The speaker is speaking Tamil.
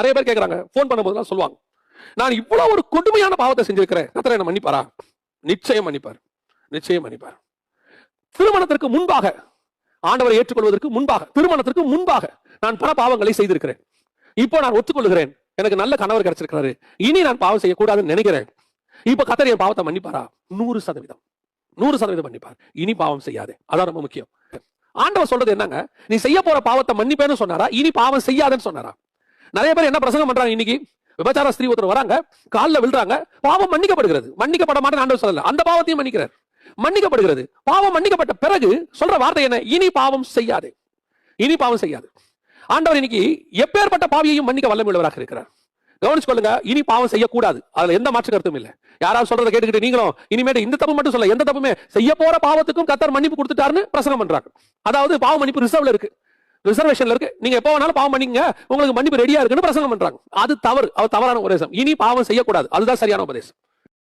நிறைய பேர் கேட்கறாங்க ஃபோன் பண்ணும்போதெல்லாம் சொல்லுவாங்க. நான் இவ்வளவு ஒரு கொடுமையான பாவத்தை செஞ்சிருக்கிறேன். கத்தரை என்ன மன்னிப்பாரா? நிச்சயம் மன்னிப்பார். நிச்சயம் மன்னிப்பார். திருமணத்திற்கு முன்பாக ஆண்டவரை ஏற்றுக்கொள்வதற்கு முன்பாக திருமணத்திற்கு முன்பாக நான் பல பாவங்களை செய்திருக்கிறேன். இப்போ நான் ஒத்துக்கொள்கிறேன் எனக்கு நல்ல கணவர் கிடைச்சிருக்கிறாரு. இனி நான் பாவம் செய்யக்கூடாதுன்னு நினைக்கிறேன். இப்ப கத்தர் என் பாவத்தை மன்னிப்பாரா? நூறு சதவீதம். நூறு சதவீதம் மன்னிப்பார். இனி பாவம் செய்யாதே. அதான் ரொம்ப முக்கியம். ஆண்டவர் சொல்றது என்னங்க? நீ செய்ய போற பாவத்தை மன்னிப்பேன்னு சொன்னாரா? இனி பாவம் செய்யாதேன்னு சொன்னாரா? நிறைய பேர் என்ன பிரசங்கம் பண்றாங்க இன்னைக்கு? விபச்சார ஸ்திரீ ஒருத்தர் வராங்க காலில் விழுறாங்க பாவம் மன்னிக்கப்படுகிறது. மன்னிக்கப்பட மாட்டேன்னு ஆண்டவர் சொல்லல. அந்த பாவத்தையும் மன்னிக்கிறார். மன்னிக்கப்படுகிறது. பாவம் மன்னிக்கப்பட்ட பிறகு சொல்ற வார்த்தை என்ன? இனி பாவம் செய்யாது. இனி பாவம் செய்யாது. ஆண்டவர் இன்னைக்கு எப்பேற்பட்ட பாவியையும் மன்னிக்க வல்லமையுள்ளவராக இருக்கிறார். கவனிச்சு கொள்ளுங்க இனி பாவம் செய்யக்கூடாது. அதுல எந்த மாற்று கருத்தும் இல்ல. யாராவது சொல்றதை கேட்டுக்கிட்டு நீங்களும் இனிமேட்டு இந்த தப்பு மட்டும் சொல்ல எந்த தப்புமே செய்ய போற பாவத்துக்கும் கத்தர் மன்னிப்பு கொடுத்துட்டாருன்னு பிரசங்கம் பண்றாங்க. அதாவது பாவ மன்னிப்பு ரிசர்வ்ல இருக்கு. ரிசர்வேஷன்ல இருக்கு. நீங்க எப்போ வேணாலும் பாவம் பண்ணிங்க உங்களுக்கு மன்னிப்பு ரெடியா இருக்குன்னு பிரசங்கம் பண்றாங்க. அது தவறு. அது தவறான உபதேசம். இனி பாவம் செய்யக்கூடாது. அதுதான் சரியான உபதேசம்.